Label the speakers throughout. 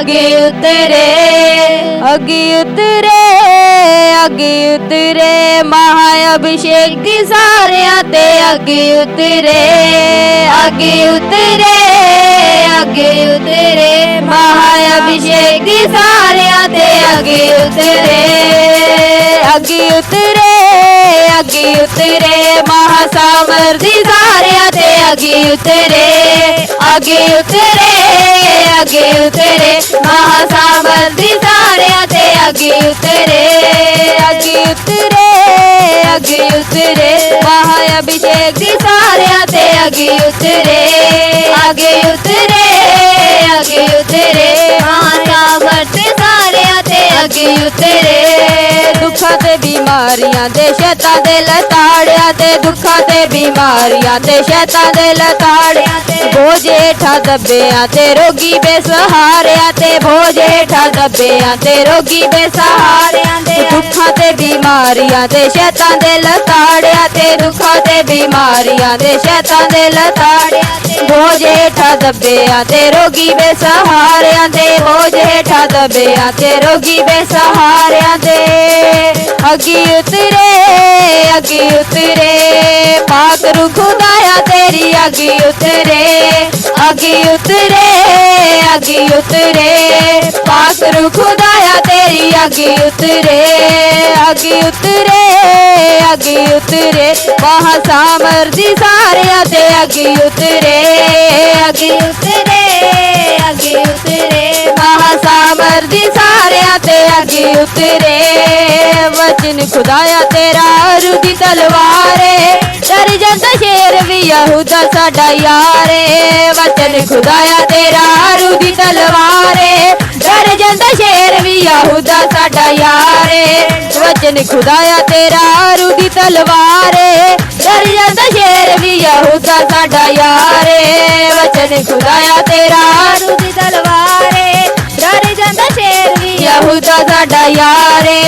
Speaker 1: ਅੱਗੇ ਉਤਰੇ। ਅੱਗੇ ਉਤਰੇ ਅੱਗੇ ਉਤਰੇ। ਮਹਾ ਅਭਿਸ਼ੇਕ ਦੀ ਸਾਰਿਆਂ ਤੇ ਅੱਗੇ ਉਤਰੇ। ਅੱਗੇ ਉਤਰੇ ਅੱਗੇ ਉਤਰੇ। ਮਹਾ ਅਭਿਸ਼ੇਕ ਦੀ ਸਾਰਿਆਂ ਤੇ ਅੱਗੇ ਉਤਰੇ। ਅੱਗੇ ਉਤਰੇ ਅੱਗੇ ਉਤਰੇ। ਮਹਾ ਸਮਰਦੀ ਸਾਰਿਆਂ ਤੇ ਅੱਗੇ ਉਤਰੇ। ਅੱਗੇ ਉਤਰੇ। ਅੱਗੇ ਉਤਰੇ ਮਹਾ ਸਮਰਦੀ ਸਾਰਿਆਂ ਤੇ ਅੱਗੇ ਉਤਰੇ ਅੱਗੇ ਉਤਰੇ ਅੱਗੇ ਉਤਰੇ ਮਹਾ ਅਭਿਸ਼ੇਕ ਦੀ ਸਾਰਿਆਂ ਤੇ ਅੱਗੇ ਉਤਰੇ ਅੱਗੇ ਉਤਰੇ ਅੱਗੇ ਉਤਰੇ ਮਹਾ ਸਮਰਦੀ ਸਾਰਿਆਂ ਤੇ ਅੱਗੇ ਉਤਰੇ ਦੁੱਖਾਂ ਤੇ ਬਿਮਾਰੀਆਂ ਦੇ ਸ਼ੈਤਾਂ ਦੇ ਲਤਾੜਿਆਂ ਤੇ ਦੁੱਖਾਂ ਤੇ ਬਿਮਾਰੀਆਂ ਤੇ ਸ਼ੈਤਾਂ ਦੇ ਲਤਾੜਿਆਂ ਤੇ ਬੋਝ ਹੇਠਾਂ ਦੱਬਿਆਂ ਤੇ ਰੋਗੀ ਬੇਸਹਾਰਿਆਂ ਤੇ ਬੋਝ ਹੇਠਾਂ ਦੱਬਿਆਂ ਤੇ ਰੋਗੀ ਬੇਸਹਾਰਿਆਂ ਦੇ ਦੁੱਖਾਂ ਤੇ ਬਿਮਾਰੀਆਂ ਤੇ ਸ਼ੈਤਾਂ ਦੇ ਲਤਾੜਿਆਂ ਤੇ ਦੁੱਖਾਂ ਤੇ ਬਿਮਾਰੀਆਂ ਦੇ ਸ਼ੈਤਾਂ ਦੇ ਲਤਾੜਿਆਂ ਤੇ ਬੋਝ ਹੇਠਾਂ ਦੱਬਿਆਂ ਤੇ ਰੋਗੀ ਬੇਸਹਾਰਿਆਂ ਤੇ ਬੋਝ ਹੇਠਾਂ ਦੱਬਿਆਂ ਤੇ अगी उतरे अगी उतरे। पाक रुखुदाया तेरी, अगी उतरे। अगी उतरे अगी उतरे। पाक रुखुदाया तेरी, अगी उतरे। अगी उतरे अगी उतरे। वहाँ सामर्जी सारे ते अगी उतरे। अगी उतरे अगी उतरे। वहाँ सामर्जी सारे ते अगी उतरे। वचन खुदाया तेरा रुदी तलवार। डर जाता शेर भी यहूदा साडा यार। वचन खुदाया तेरा रुदी तलवार। डर जाता शेर भी यहूदा साडा यार। वचन खुदाया तेरा रुदी तलवार। डर जाता शेर भी यहूदा साडा यार। वचन खुदाया तेरा रुदी तलवार। ਯਹੂਦਾ ਸਾਡਾ ਯਾਰੇ।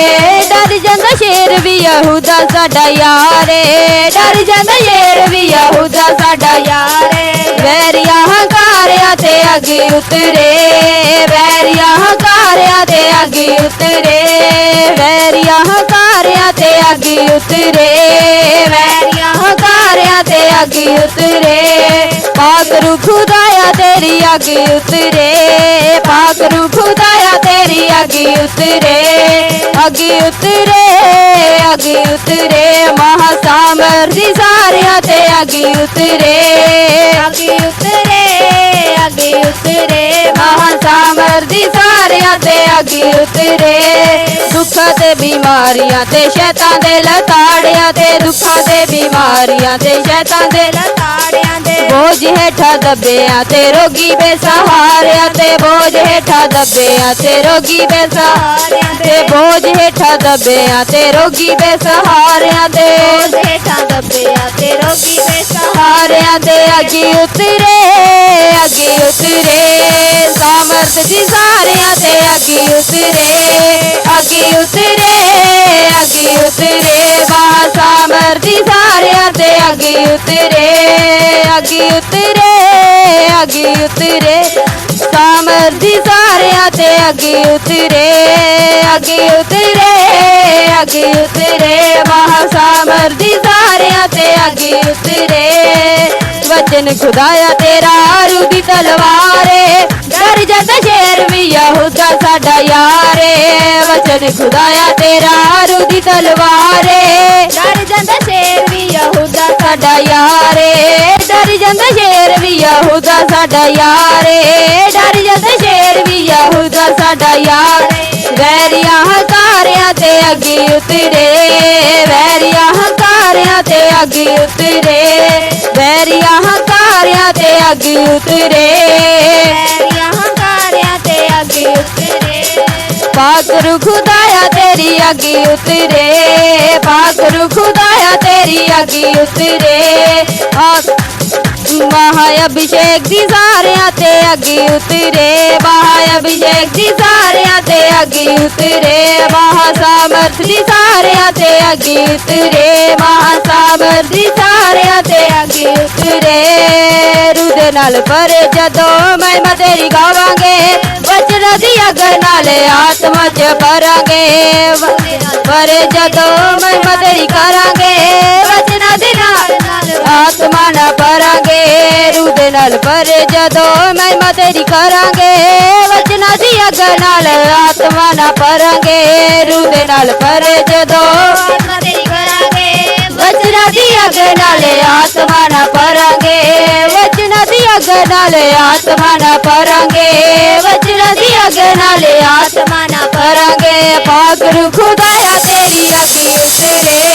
Speaker 1: ਡਰ ਜਾਂਦਾ ਸ਼ੇਰ ਵੀ ਯਹੂਦਾ ਸਾਡਾ ਯਾਰੇ। ਡਰ ਜਾਂਦਾ ਸ਼ੇਰ ਵੀ ਯਹੂਦਾ ਸਾਡਾ ਯਾਰੇ। ਵੈਰੀਆਂ ਹੰਕਾਰਿਆਂ ਤੇ ਅੱਗੇ ਉਤਰੇ। ਵੈਰੀਆਂ ਹੰਕਾਰਿਆਂ ਤੇ ਅੱਗੇ ਉਤਰੇ। ਵੈਰੀਆਂ ਹੰਕਾਰਿਆਂ ਤੇ ਅੱਗੇ ਉਤਰੇ। ਵੈਰੀਆਂ ਤੇ ਅੱਗੇ ਉਤਰੇ। ਪਾਕ ਰੂ ਖੁਦਾਇਆ ਤੇਰੀ ਅੱਗੇ ਉਤਰੇ। ਪਾਕ ਰੂ ਖੁਦਾਇਆ ਤੇਰੀ ਅੱਗੇ ਉਤਰੇ। ਅੱਗੇ ਉਤਰੇ ਅੱਗੇ ਉਤਰੇ। ਮਹਾ ਸਾਮਰਦੀ ਸਾਰਿਆਂ ਤੇ ਅੱਗੇ ਉਤਰੇ। ਅੱਗੇ ਉਤਰੇ ਅੱਗੇ ਉਤਰੇ। ਮਹਾ ਸਾਮਰਦੀ ਸਾਰਿਆਂ ਤੇ ਅੱਗੇ ਉਤਰੇ। ਦੁੱਖਾਂ ਤੇ ਬਿਮਾਰੀਆਂ ਤੇ ਸ਼ੈਤਾਂ ਦੇ ਲਤਾੜਿਆਂ ਤੇ, ਦੁੱਖਾਂ ਤੇ ਬਿਮਾਰੀਆਂ ਤੇ ਸ਼ੈਤਾਂ ਦੇ ਲਤਾੜਿਆਂ ਬੋਝ ਹੇਠਾਂ ਦੱਬਿਆ ਤੇ ਰੋਗੀ ਬੇਸਹਾਰਿਆਂ ਤੇ ਬੋਝ ਹੇਠਾਂ ਦੱਬਿਆ ਤੇ ਰੋਗੀ ਬੇਸਹਾਰਿਆਂ ਤੇ ਬੋਝ ਹੇਠਾਂ ਦੱਬਿਆ ਤੇ ਰੋਗੀ ਬੇਸਹਾਰਿਆਂ ਤੇ ਬੋਝ ਹੇਠਾਂ ਦੱਬਿਆ ਤੇ ਰੋਗੀ ਬੇਸਹਾਰਿਆਂ ਦੇ ਅੱਗੇ ਉਤਰੇ ਅੱਗੇ ਉਤਰੇ। ਸਾਮਰਥ ਦੀ ਸਾਰਿਆਂ ਤੇ ਅੱਗੇ ਉਤਰੇ ਅੱਗੇ ਉਤਰੇ। ਉਤਰੇ, ਅੱਗੇ ਉਤਰੇ ਅੱਗੇ ਉਤਰੇ। ਸਾਮਰਥੀ ਸਾਰਿਆਂ ਤੇ ਅੱਗੇ ਉਤਰੇ ਅੱਗੇ ਉਤਰੇ ਅੱਗੇ ਉਤਰੇ। ਮਹਾ वचन खुदाया, तेरा रूदी तलवारे। डर जाता शेर भी यहूदा साडा यारे। वचन खुदाया, तेरा की तलवारे। डर जाता शेर भी यहूदा साडा यारे। डर जाता शेर भी यहूदा साडा यारे। डर जाता शेर भी यहूदा साडा यारे। वैरिया हकारिया ते अगे उतरे। वैरिया हकारिया ते अगे उतरे। ਹੰਕਾਰਿਆਂ ਤੇ ਅੱਗੇ ਉਤਰੇ ਵੈਰੀਆਂ ਹੰਕਾਰਿਆਂ ਤੇ ਅੱਗੇ ਉਤਰੇ ਪਾਕ ਰੂ ਖੁਦਾਇਆ ਤੇਰੀ ਅੱਗੇ ਉਤਰੇ ਪਾਕ ਰੂ ਖੁਦਾਇਆ ਤੇਰੀ ਅੱਗੇ ਉਤਰੇ ਆ ਮਹਾ ਅਭਿਸ਼ੇਕ ਦੀ ਸਾਰਿਆਂ ਤੇ ਅੱਗੇ ਉਤਰੇ ਮਹਾ ਅਭਿਸ਼ੇਕ ਦੀ ਸਾਰਿਆਂ ਤੇ ਅੱਗੇ ਉਤਰੇ ਮਹਾ ਸਮਰਥ ਦੀ ਸਾਰਿਆਂ ਤੇ ਅੱਗੇ ਉਤਰੇ ਮਹਾ ਸਮਰਥ ਦੀ ਸਾਰਿਆਂ ਤੇ ਅੱਗੇ ਉਤਰੇ। ਰੂਦੇ ਨਾਲ ਪਰ ਜਦੋਂ ਮਹਿਮਾ ਤੇਰੀ ਗਾਵਾਂਗੇ ਵਚਨ ਦੀ ਅਗਰ ਨਾਲ ਆਤਮਾ ਚ ਭਰਾਂਗੇ। ਪਰ ਜਦੋਂ ਮਹਿਮਾ ਤੇਰੀ ਕਰਾਂਗੇ ਵਚਨ ਦੀ ਨਾਲ ਭਰੇ ਜਦੋਂ ਮਹਿਮਾ ਤੇਰੀ ਕਰਾਂਗੇ ਵਚਨਾਂ ਦੀ ਅਗ ਨਾਲ ਆਤਮਾ ਨਾ ਭਰਾਂਗੇ ਰੂਹ ਦੇ ਨਾਲ ਭਰੇ ਜਦੋਂ
Speaker 2: ਆਤਮਾ ਤੇਰੀ ਕਰਾਂਗੇ
Speaker 1: ਵਚਨਾਂ ਦੀ ਅਗ ਨਾਲ ਆਤਮਾ ਨਾ ਭਰਾਂਗੇ ਵਚਨਾਂ ਦੀ ਅਗ ਨਾਲ ਆਤਮਾ ਨਾ ਭਰਾਂਗੇ ਵਚਨਾਂ ਦੀ ਅਗ ਨਾਲ ਆਤਮਾ ਨਾ ਭਰਾਂਗੇ ਪਾਕ ਰੂ ਖੁਦਾਇਆ ਤੇਰੀ ਅੱਗੇ ਉਤਰੇ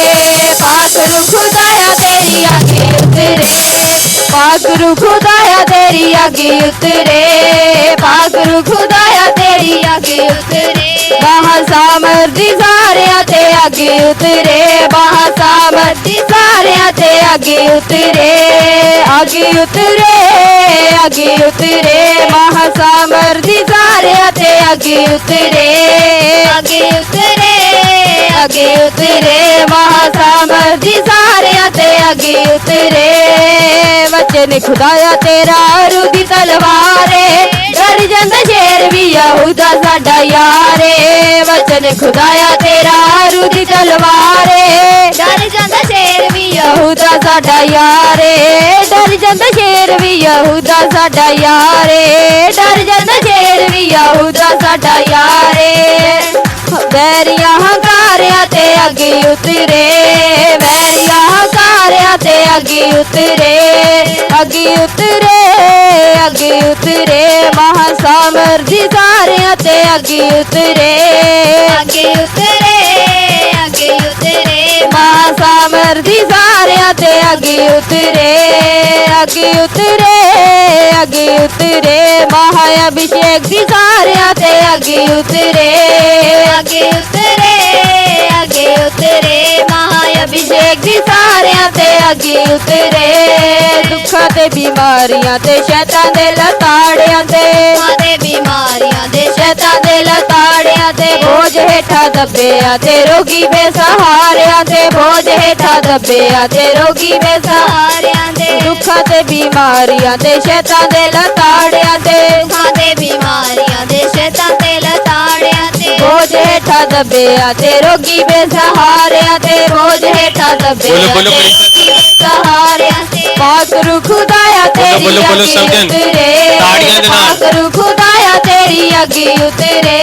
Speaker 1: ਪਾਕ ਖੁਦਾਇਆ ਤੇਰੀ ਅੱਗੇ ਉਤਰੇ ਪਾਕ ਖੁਦਾਇਆ ਤੇਰੀ ਅੱਗੇ ਉਤਰੇ। ਬਾਹਾਂ ਸਾਮਰਦੀ ਸਾਰਿਆਂ ਤੇ ਅੱਗੇ ਉਤਰੇ, ਬਾਹਾਂ ਸਾਮਰਦੀ ਸਾਰਿਆਂ ਤੇ ਅੱਗੇ ਉਤਰੇ। ਅੱਗੇ ਉਤਰੇ ਅੱਗੇ ਉਤਰੇ ਮਹਾ ਸਾਮਰਦੀ ਸਾਰਿਆਂ ਤੇ ਅੱਗੇ ਉਤਰੇ।
Speaker 2: ਅੱਗੇ ਉਤਰੇ
Speaker 1: ਅੱਗੇ ਉਤਰੇ ਮਹਾ ਸਾਮਰਦੀ खुदाया ते आगे उतरे। वचन खुदाया तेरा रुदी तलवारे। डर जंद शेर भी आऊदा साडा यारे। वचन खुदाया तेरा रुदी तलवारे।
Speaker 2: डर जंद शेर भी
Speaker 1: यहूदा साडा यारे। डर जंद शेर भी आऊदा साडा यारे। डर जंद शेर भी आऊदा साडा यारे। बैरिया हंकारिया ते आगे उतरे। बैरिया ਹੰਕਾਰਿਆਂ ਤੇ ਅੱਗੇ ਉਤਰੇ ਅੱਗੇ ਉਤਰੇ ਅੱਗੇ ਉਤਰੇ। ਮਹਾ ਸਮਰਦੀ ਸਾਰਿਆਂ ਤੇ ਅੱਗੇ ਉਤਰੇ।
Speaker 2: ਅੱਗੇ ਉਤਰੇ ਅੱਗੇ ਉਤਰੇ।
Speaker 1: ਮਹਾ ਸਮਰਦੀ ਸਾਰਿਆਂ ਤੇ ਅੱਗੇ ਉਤਰੇ ਅੱਗੇ ਉਤਰੇ ਅੱਗੇ ਉਤਰੇ। ਮਹਾ ਅਭਿਸ਼ੇਕ ਦੀ ਸਾਰਿਆਂ ਤੇ ਅੱਗੇ ਉਤਰੇ।
Speaker 2: ਅੱਗੇ ਉਤਰੇ।
Speaker 1: ਦੀ ਸਾਰਿਆਂ ਤੇ ਅੱਗੇ ਉਤਰੇ। ਦੁੱਖਾਂ ਤੇ ਬਿਮਾਰੀਆਂ ਤੇ ਸ਼ੈਤਾਨ ਦੇ ਲਤਾੜਿਆਂ ਤੇ।
Speaker 2: ਦੇ ਬਿਮਾਰੀਆਂ ਦੇ
Speaker 1: ਸ਼ੈਤਾਨ ਦੇ ਲਤਾੜਿਆਂ ਤੇ। ਬੋਝ ਹੇਠਾਂ ਦੱਬਿਆ ਤੇ ਰੋਗੀ ਬੇਸਹਾਰਿਆਂ ਤੇ। ਬੋਝ ਹੇਠਾਂ ਦੱਬਿਆ ਤੇ ਰੋਗੀ ਬੇਸਹਾਰਿਆਂ
Speaker 2: ਦੇ
Speaker 1: ਦੁੱਖਾਂ ਤੇ ਬਿਮਾਰੀਆਂ ਤੇ ਸ਼ੈਤਾਨ ਦੇ ਲਤਾੜਿਆਂ ਤੇ।
Speaker 2: ਦੁੱਖਾਂ ਦੇ ਬਿਮਾਰੀਆਂ ਦੇ ਸ਼ੈਤਾਨ ਤੇ ਲਤਾੜਿਆਂ
Speaker 1: रोज हेठा दबे आते रोगी बेसहारे आते रोज हेठा दबे
Speaker 3: सहारे पाकरू
Speaker 1: खुदाया
Speaker 3: तेरी
Speaker 1: उतरे। पाकरू खुदाया तेरी अगी उतरे।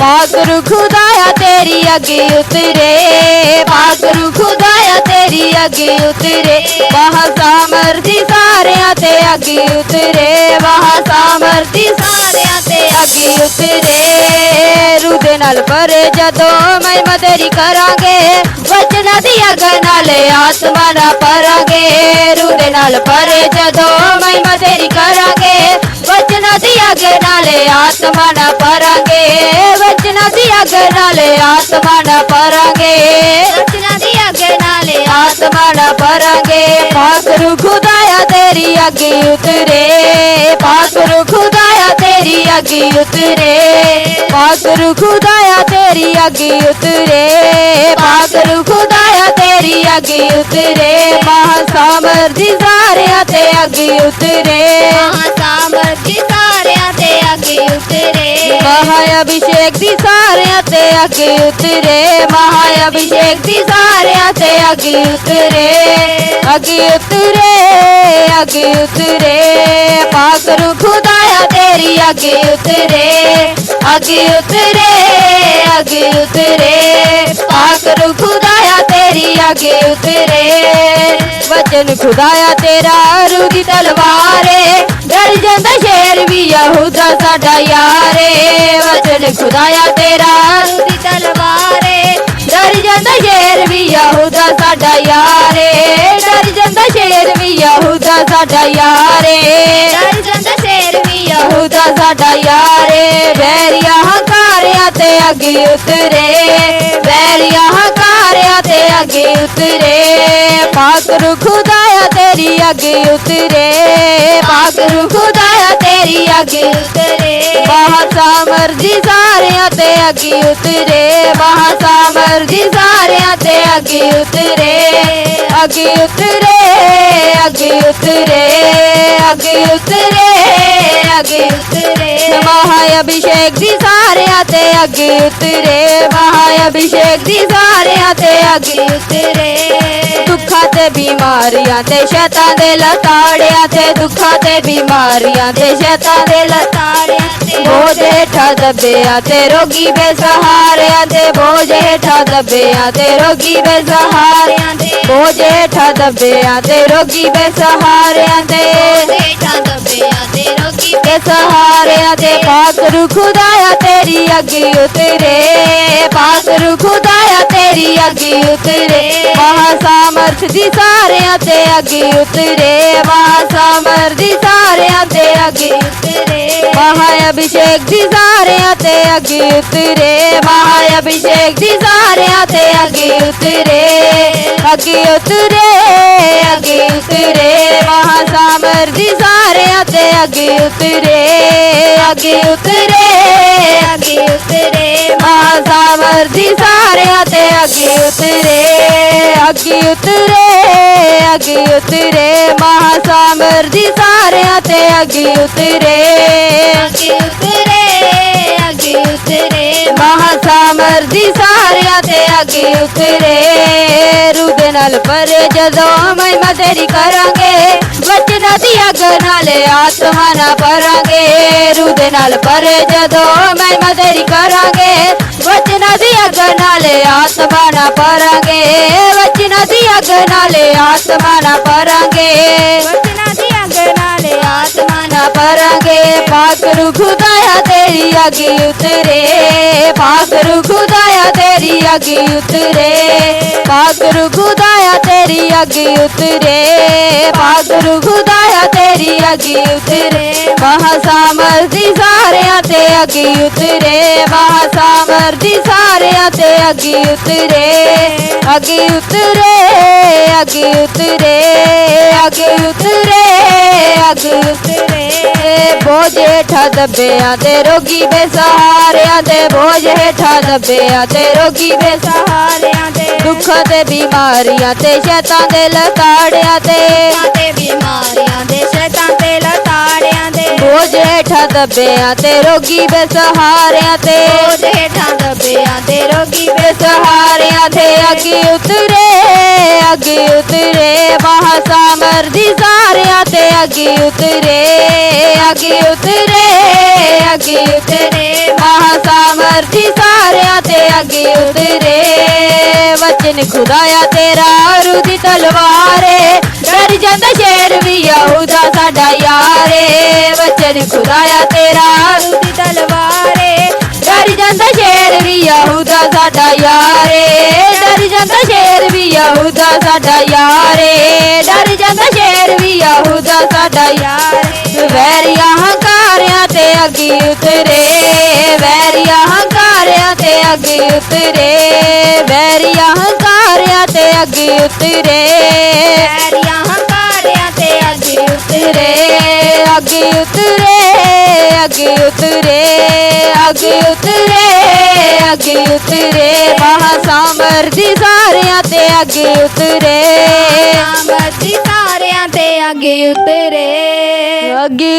Speaker 1: पाकरू
Speaker 3: खुदाया तेरी
Speaker 1: अगी
Speaker 3: उतरे।
Speaker 1: पाकरू
Speaker 3: खुदाया तेरी अगी
Speaker 1: उतरे। वहाँ सामर्थी सारे ते अगी उतरे। वहाँ सामर्थी सारे ਅੱਗੇ ਉਤਰੇ ਪਾਕ ਰੂ ਖੁਦਾਇਆ ਤੇਰੀ ਅੱਗੇ ਉਤਰੇ ਵਾਹ ਸਾਮਰਦੀ ਸਾਰਿਆਂ ਤੇ ਅੱਗੇ ਉਤਰੇ ਵਾਹ ਸਾਮਰਦੀ ਸਾਰਿਆਂ ਤੇ ਅੱਗੇ ਉਤਰੇ ਰੂਹ ਦੇ ਨਾਲ ਭਰੇ ਜਦੋਂ ਮਹਿਮਾ ਤੇਰੀ ਕਰਾਂਗੇ ਵਚਨਾਂ ਦੀ ਅਗ ਨਾਲ ਆਤਮਾ ਨਾ ਭਰਾਂਗੇ ਰੂਹ ਦੇ ਨਾਲ ਭਰੇ ਜਦੋਂ ਮਹਿਮਾ ਤੇਰੀ ਕਰਾਂਗੇ ਵਚਨਾਂ ਦੀ ਅਗ ਨਾਲ ਆਤਮਾ ਨਾ ਭਰਾਂਗੇ ਵਚਨਾਂ ਦੀ ਅਗ ਨਾਲ ਆਤਮਾ ਨਾ ਭਰਾਂਗੇ
Speaker 2: ਰਚਨਾ ਦੀ ਅੱਗੇ ਨਾਲੇ
Speaker 1: ਆਤਮਾ ਨਾ ਭਰਾਂਗੇ ਪਾਕਰੂ ਖੁਦਾਇਆ ਤੇਰੀ ਅੱਗੇ ਉਤਰੇ ਪਾਕਰੂ ਖੁਦਾਇਆ ਤੇਰੀ ਅੱਗੇ ਉਤਰੇ ਪਾਕਰੂ ਖੁਦਾਇਆ तेरी अगी उतरे पागर खुदाया तेरी अगी उतरे पागर खुदाया तेरी अगी उतरे
Speaker 2: महा सामर जी अगी उतरे। महासामर्थी
Speaker 1: ते अगी उतरे। महाअभिषेक दी सारे ते अगी उतरे महाअभिषेक दी सारे ते अगी उतरे। अगी उतरे अगी उतरे पाकर खुदा माया तेरी आगे उतरे आगे उतरे आगे उतरे। पाकर खुदाया तेरी आगे उतरे। वचन खुदाया तेरा रुदी तलवारे। डर जाता शेर भी यहूदा साडा यारे। वचन खुदाया तेरा रुदी तलवारे। डर जाता शेर भी यहूदा साडा यारे। डर जाता शेर भी यहूदा साडा यारे। ਸਾਡਾ ਯਾਰੇ, ਵੈਰੀਆਂ ਹੰਕਾਰਿਆਂ ਤੇ ਅੱਗੇ ਉਤਰੇ। ਵੈਰੀਆਂ ਹੰਕਾਰਿਆਂ ਤੇ ਅੱਗੇ ਉਤਰੇ। ਪਾਕਰੂ ਖੁਦਾਇਆ ਤੇਰੀ ਅੱਗੇ ਉਤਰੇ। ਪਾਕਰੂ ਖੁਦਾਇਆ ਤੇਰੀ ਅੱਗੇ
Speaker 2: ਉਤਰੇ।
Speaker 1: ਬਾਹਾਂ ਮਰਜ਼ੀ ਸਾਰਿਆਂ ਤੇ ਅੱਗੇ ਉਤਰੇ। ਬਾਹਾਂ ਮਰਜ਼ੀ ਸਾਰਿਆਂ ਤੇ ਅੱਗੇ ਉਤਰੇ। आगे उतरे आगे उतरे आगे उतरे
Speaker 2: आगे
Speaker 1: उतरे। महाअभिषेक दी सारे आते, आगे उतरे। महाअभिषेक दी सारे आते, आगे उतरे।
Speaker 2: दुखा
Speaker 1: ते बीमारियाँ ते शैतान दे लताड़ियाँ ते दुखा ते बीमारियाँ ते शैतान दे लताड़ियाँ
Speaker 2: बोझ हेठा
Speaker 1: दबे ते रोगी बेसहारियाँ आते बोझ हेठा दबे ते रोगी बेसहारियाँ बोझ ਬੇਸਹਾਰਿਆਂ ਹੇਠਾਂ ਦੱਬਿਆ ਤੇ ਰੋਗੀ ਬੇਸਹਾਰਿਆਂ ਤੇ
Speaker 2: ਹੇਠਾਂ ਦੱਬਿਆ ਤੇ ਰੋਗੀ
Speaker 1: ਤੇ ਸਹਾਰਿਆਂ ਤੇ ਪਾਕਰੂ ਖੁਦਾਇਆ ਤੇਰੀ ਅੱਗੇ ਉਤਰੇ। ਪਾਕਰੂ ਖੁਦਾਇਆ ਤੇਰੀ ਅੱਗੇ ਉਤਰੇ। ਮਹਾ ਸਾਮਰਥ ਦੀ ਸਾਰਿਆਂ ਤੇ ਅੱਗੇ ਉਤਰੇ। ਮਹਾ ਸਾਮਰਥ ਦੀ ਸਾਰਿਆਂ ਤੇ ਅੱਗੇ
Speaker 2: ਉਤਰੇ।
Speaker 1: ਮਹਾ ਅਭਿਸ਼ੇਕ ਦੀ ਸਾਰਿਆਂ ਤੇ ਅੱਗੇ ਉਤਰੇ। ਮਹਾ ਅਭਿਸ਼ੇਕ ਦੀ ਸਾਰਿਆਂ ਤੇ ਅੱਗੇ ਉਤਰੇ। ਅੱਗੇ ਉਤਰੇ ਅੱਗੇ ਉਤਰੇ। ਮਹਾ ਸਾਮਰ ਦੀ ਸਾਰਿਆਂ ਤੇ ਅੱਗੇ ਉਤਰੇ। ਅੱਗੇ ਉਤਰੇ
Speaker 2: ਅੱਗੇ ਉਤਰੇ।
Speaker 1: ਮਹਾ ਸਾਮਰ ਦੀ ਸਾਰਿਆਂ ਤੇ ਅੱਗੇ ਉਤਰੇ। ਅੱਗੇ ਉਤਰੇ ਅੱਗੇ ਉਤਰੇ। ਮਹਾ ਸਾਮਰ ਦੀ आगे उतरे।
Speaker 2: उतरे आगे उतरे। महासामर्थी
Speaker 1: सारिया ते आगे उतरे। रूद नाल पर जदों मैं मदेरी करांगे वचना दी अग नाले आत्मा परांगे। रूद नाल पर जदों मैं मदेरी करांगे वचना दी अग नाले आत्मा परांगे। वचना दी अग नाले आत्मा ना परांगे। करेंगे पाक रुखुदाया तेरी आगे उतरे पाक
Speaker 2: रुखुदाया तेरी आगे उतरे पाक
Speaker 1: रुखुदाया तेरी आगे उतरे पाक रुखुदाया तेरी आगे उतरे, महासामर्थी सारे ते आगे उतरे, महासामर्थी सारे ਉਤਰੇ ਤੇ ਅੱਗੇ ਉਤਰੇ ਅੱਗੇ ਉਤਰੇ ਅੱਗੇ ਉਤਰੇ ਅੱਗੇ ਉਤਰੇ ਅੱਗੇ ਉਤਰੇ। ਬੋਝ ਹੇਠਾਂ ਦੱਬਿਆਂ ਤੇ ਰੋਗੀ ਬੇਸਹਾਰਿਆਂ ਤੇ ਬੋਝ ਹੇਠਾਂ ਦੱਬਿਆਂ ਤੇ ਰੋਗੀ ਬੇਸਹਾਰਿਆਂ ਤੇ ਦੁੱਖਾਂ ਤੇ ਬਿਮਾਰੀਆਂ ਤੇ ਸ਼ੈਤਾਨ ਦੇ ਲਤਾੜਿਆਂ ਤੇ।
Speaker 2: ਤੇ ਬਿਮਾਰੀਆਂ ਦੇ ਸ਼ੈਤਾਨ
Speaker 1: ਦੱਬਿਆਂ ਤੇ ਰੋਗੀ ਬੇਸਹਾਰਿਆਂ ਤੇ।
Speaker 2: ਬੋਝ ਹੇਠਾਂ ਦੱਬਿਆਂ ਤੇ ਰੋਗੀ
Speaker 1: ਬੇਸਹਾਰਿਆਂ ਤੇ ਅੱਗੇ ਉਤਰੇ ਅੱਗੇ ਉਤਰੇ। ਮਹਾ ਸਾਮਰ ਦੀ ਸਾਰਿਆਂ ਤੇ ਅੱਗੇ ਉਤਰੇ ਅੱਗੇ ਉਤਰੇ ਅੱਗੇ ਉਤਰੇ। सामर्थी सारिया ते अगे उतरे। वचन खुदाया तेरा रुदी तलवारे। डर जाता शेर भी यहूदा साडा यारे। वचन खुदाया तेरा रुदी तलवारे। डर जाता शेर भी यहूदा साडा यारे। डर जाता शेर भी यहूदा साडा यारे। डर जंदा शेर भी यहूदा साडा यारे। वैरिया ਅੱਗੇ ਉਤਰੇ ਵੈਰੀਆਂ ਹੰਕਾਰਿਆਂ ਤੇ ਅੱਗੇ ਉਤਰੇ ਵੈਰੀਆਂ ਹੰਕਾਰਿਆਂ ਤੇ ਅੱਗੇ ਉਤਰੇ।
Speaker 2: ਪੈਰੀਆਂ ਹੰਕਾਰਿਆਂ ਤੇ ਅੱਗੇ
Speaker 1: ਉਤਰੇ। ਅੱਗੇ ਉਤਰੇ ਅੱਗੇ ਉਤਰੇ ਅੱਗੇ ਉਤਰੇ ਅੱਗੇ ਉਤਰੇ। ਮਹਾ ਸਾਮਰ ਦੀ ਸਾਰਿਆਂ ਤੇ ਅੱਗੇ ਉਤਰੇ।
Speaker 2: ਸਾਰਿਆਂ ਤੇ ਅੱਗੇ ਉਤਰੇ।
Speaker 1: ਅੱਗੇ